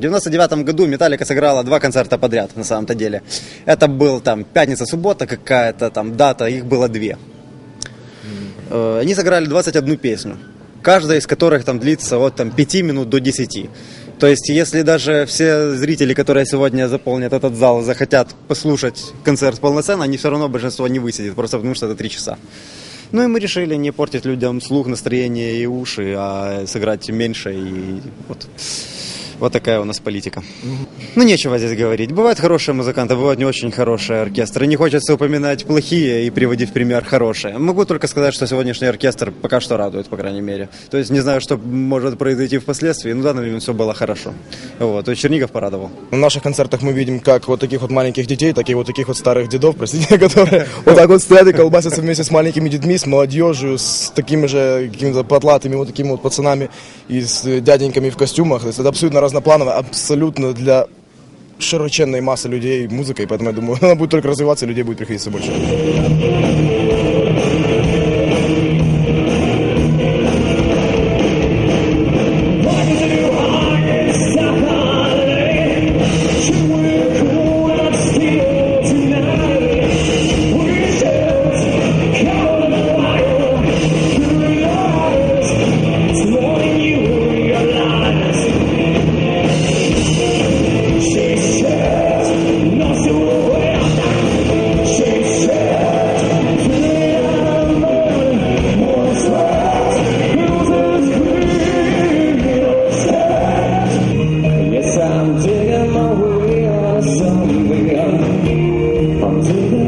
В 99 году Металлика сыграла два концерта подряд, на самом-то деле. Это был там пятница-суббота какая-то там дата, их было две. Э, Они сыграли 21 песню, каждая из которых там длится от там, 5 минут до 10. То есть, если даже все зрители, которые сегодня заполнят этот зал, захотят послушать концерт полноценно, они все равно большинство не высидит, просто потому что это 3 часа. Ну и мы решили не портить людям слух, настроение и уши, а сыграть меньше и вот. Вот такая у нас политика. Ну, нечего здесь говорить. Бывают хорошие музыканты, бывают не очень хорошие оркестры. Не хочется упоминать плохие и приводить в пример хорошие. Могу только сказать, что сегодняшний оркестр пока что радует, по крайней мере. То есть не знаю, что может произойти впоследствии, но в данный момент все было хорошо. Вот. Есть Чернигов порадовал. На наших концертах мы видим как вот таких вот маленьких детей, так и вот таких вот старых дедов, простите, которые вот так вот стоят и колбасятся вместе с маленькими детьми, с молодежью, с такими же какими-то потлатыми вот такими вот пацанами и с дяденьками в костюмах. То есть это абсолютно разнопланово, абсолютно для широченной массы людей музыка, и поэтому я думаю, она будет только развиваться, и людей будет приходить все больше. Maybe